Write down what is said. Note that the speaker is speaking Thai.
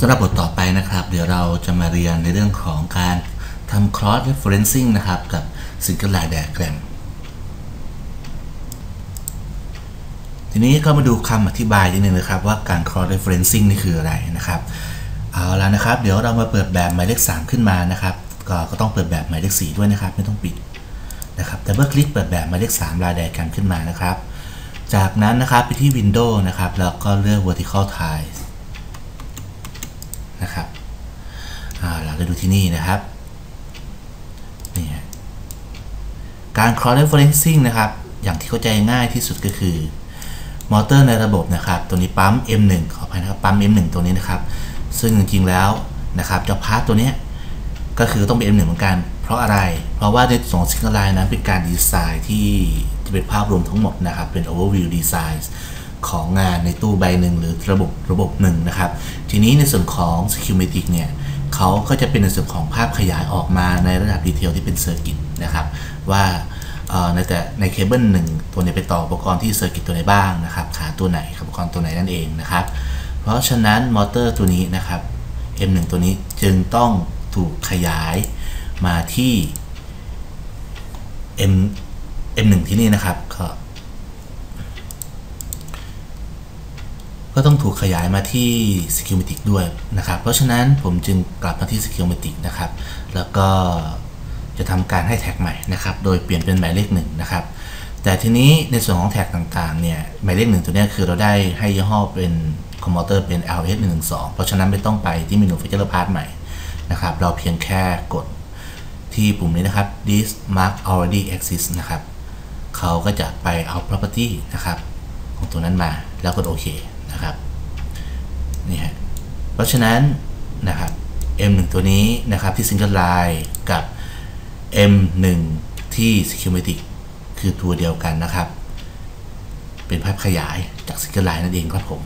สำหรับบทต่อไปนะครับ เดี๋ยวเราจะมาเรียนในเรื่องของการทำ cross referencing นะครับ กับ single line diagram ทีนี้ก็มาดูคำอธิบายนิดนึงนะครับ ว่าการ cross referencing นี่คืออะไรนะครับ เอาละนะครับ เดี๋ยวเรามาเปิดแบบหมายเลข 3 ขึ้นมานะครับ ก็ก็ต้องเปิดแบบหมายเลข 4 ด้วยนะครับ ไม่ต้องปิดนะครับ แต่เมื่อคลิกเปิดแบบหมายเลข 3 ลายแดงกันขึ้นมานะครับ จากนั้นนะครับไปที่ Windows นะครับแล้วก็เลือก vertical tiles นะครับ เราดูที่นี่นะครับนี่การ cross referencing นะครับ อย่างที่เข้าใจง่ายที่สุดก็คือมอเตอร์ในระบบนะครับ ตัวนี้ปั๊ม M1 ขออภัยนะครับปั๊ม M1 ตัวนี้นะครับ ซึ่งจริงๆแล้วนะครับเจ้าพาร์ตตัวนี้ก็คือต้องเป็น M1 เหมือนกัน เพราะอะไร เพราะว่าในส่วนซิงเกิลไลน์นั้นเป็นการดีไซน์ที่จะเป็นภาพรวมทั้งหมดนะครับ เป็น overview design ของงานในตู้ใบหนึ่งหรือระบบระบบหนึ่งนะครับ ทีนี้ในส่วนของ Security เนี่ย เขาก็จะเป็นในส่วนของภาพขยายออกมาในระดับดีเทลที่เป็นเซอร์กิตนะครับว่าในแต่ในเคเบิลหนึ่งตัวนี้ไปต่ออุปกรณ์ที่เซอร์กิตตัวไหนบ้างนะครับขาตัวไหนอุปกรณ์ตัวไหนนั่นเองนะครับ เพราะฉะนั้นมอเตอร์ตัวนี้นะครับ M1 ตัวนี้จึงต้องถูกขยายมาที่ M M1 ที่นี่นะครับก็ ก็ต้องถูกขยายมาที่ s c u m a t i c ด้วยนะครับ เพราะฉะนั้นผมจึงกลับมาที่ s c u m a t i c นะครับ แล้วก็จะทำการให้แท็กใหม่นะครับ โดยเปลี่ยนเป็นหมายเลขหนึ่งนะครับ แต่ทีนี้ในส่วนของแท็กต่างๆเนี่ย หมายเลขหนึ่งตัวนี้คือเราได้ให้ยี่ห้อเป็นคอมพิวเตอร์เป็น LS 1 1 2เพราะฉะนั้นไม่ต้องไปที่เมนู Feature Part ใหม่นะครับ เราเพียงแค่กดที่ปุ่มนี้นะครับ this mark already exists นะครับ เขาก็จะไปเอา property นะครับ ของตัวนั้นมาแล้วกดโอเค นะครับนี่ฮะเพราะฉะนั้นนะครับ M1 ตัวนี้นะครับที่ single line กับ M1 ที่ security คือตัวเดียวกันนะครับ เป็นภาพขยายจาก single line นั่นเองครับผม